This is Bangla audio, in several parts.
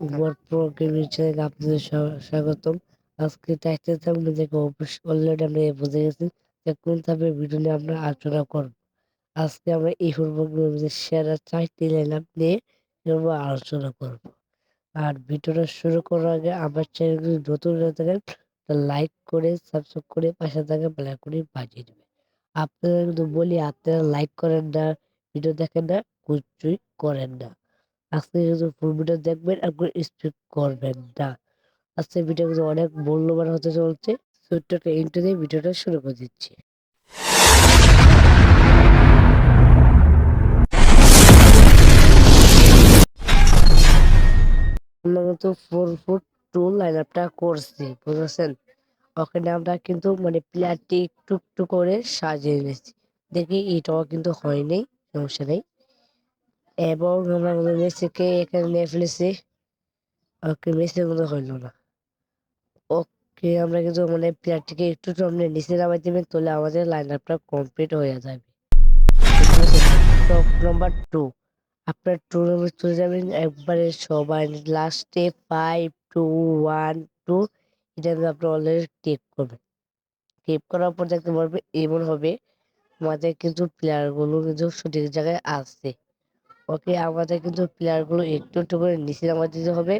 গেমিং আপনাদের স্বাগতম। আজকে টাইটেল থাকবে দেখে অবশ্যই অলরেডি আমরা এ বুঝে গেছি যে কোন টাইপের ভিডিও নিয়ে আমরা আলোচনা করব। আজকে আমরা এই ফুটবল গেমের সেরা চারটি লাইন আপ নিয়ে আলোচনা করব। আর ভিডিওটা শুরু করার আগে আমার চ্যানেল নতুন হয়ে থাকেন লাইক করে সাবস্ক্রাইব করে, পাশে থাকা বেল করে বাজিয়ে দেবেন। আপনারা কিন্তু বলি, আপনারা লাইক করেন না ভিডিও দেখেন না, কিছুই করেন না। আজকে কিন্তু ফুল ভিডিও দেখবেন আর কোনো করবেন। না আজকে ভিডিও কিন্তু অনেক মূল্যবান হতে চলছে। ছোট্ট ইন্টার দিয়ে ভিডিওটা শুরু করে দিচ্ছি। আমরা কিন্তু ফোর ফুট টু লাইন আপটা করছি, বুঝেছেন? ওখানে আমরা কিন্তু মানে প্লেয়ারটি একটু একটু করে সাজিয়ে নিয়েছি দেখি, এটাও কিন্তু হয়নি, সমস্যা নেই। এবং আমরা কিন্তু মেসিকে এখানে নিয়ে ফেলেছি। ওকে মেসি কিন্তু হইল না। ওকে আমরা কিন্তু মানে প্লেয়ারটিকে একটু সামনে নিচে নামাই দিবেন তাহলে আমাদের লাইন আপটা কমপ্লিট হয়ে যাবে। টপ নাম্বার টু আপনার টু নাম্বার চলে যাবেন একবারে সবাই। লাস্টে ফাইভ টু ওয়ান টু এটা আপনি অলরেডি টেপ করবেন। টেপ করার পর দেখতে পারবেন এমন হবে, আমাদের কিন্তু প্লেয়ারগুলো কিন্তু সঠিক জায়গায় আসছে। ওকে আমাদের কিন্তু প্লেয়ারগুলো একটু একটু করে নিচে নামা দিতে হবে।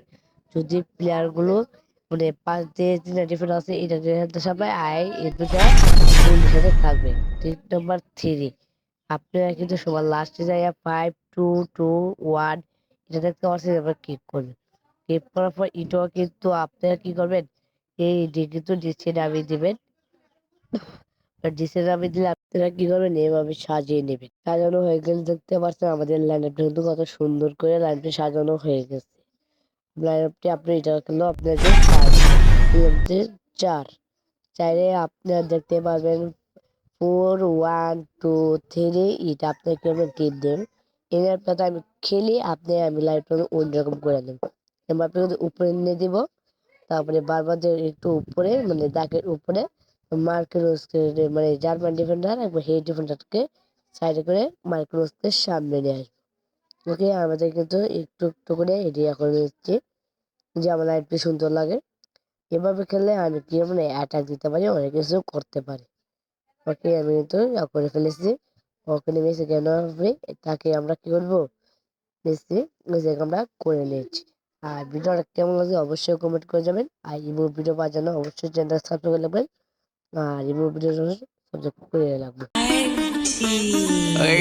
যদি প্লেয়ারগুলো মানে পাঁচ দিয়ে তিনটা ডিফেন্ড আছে, এটা ডিফেন্সের সামনে আয় এই দুটা গোলের সাথে থাকবে। ঠিক নাম্বার থ্রি আপনারা কিন্তু সবার লাস্টে জায়গা ফাইভ টু টু ওয়ান এটা দেখতে পাচ্ছেন, এবার ক্লিক করবেন ক্লিক করার পর এটাও কিন্তু আপনারা কি করবেন? এই কিন্তু নিচে নামিয়ে দিবেন। ডিসে নামিয়ে দিলে আপনারা কি করবেন এভাবে সাজিয়ে নেবেন সাজানো হয়ে গেলে দেখতে পাচ্ছেন আমাদের লাইন কিন্তু কত সুন্দর করে লাইনটি সাজানো হয়ে গেছে। লাইন আপনি এটা কিন্তু আপনাদের চার চার। চাইলে আপনারা দেখতে পাবেন ফোর ওয়ান টু থ্রি এটা আপনি কীভাবে টিপ দেন। এই আপনাকে আমি খেলি, আপনি আমি লাইটটা অন্যরকম করে দেব এবার আপনাকে উপরে নিয়ে দিব। তারপরে বারবার একটু উপরে মানে দাগের উপরে মার্কেরোসকে মানে জার্মান ডিফেন্ডার একবার হেড ডিফেন্ডারকে সাইডে করে মার্কেরোসকে সামনে নিয়ে আসব। ওকে, আমাদের কিন্তু একটু একটু করে এরিয়া করে নিচ্ছি যে আমার লাইটটি সুন্দর লাগে। এভাবে খেললে আমি কি মানে অ্যাটাক দিতে পারি, অনেক কিছু করতে পারি। ওকে, আমি কিন্তু করে ফেলেছি। ওখানে মেসি কেন হবে তাকে আমরা কি করব? মেসি মেসিকে আমরা করে নিয়েছি। আর ভিডিওটা কেমন লাগে অবশ্যই কমেন্ট করে যাবেন আর ইমো ভিডিও পাওয়ার জন্য অবশ্যই চ্যানেলটা সাবস্ক্রাইব করে আর ইমো ভিডিও সাবস্ক্রাইব করে রাখবেন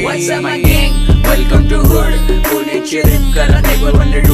What's up my gang? Welcome to Hood. Pull it chill, kara they go under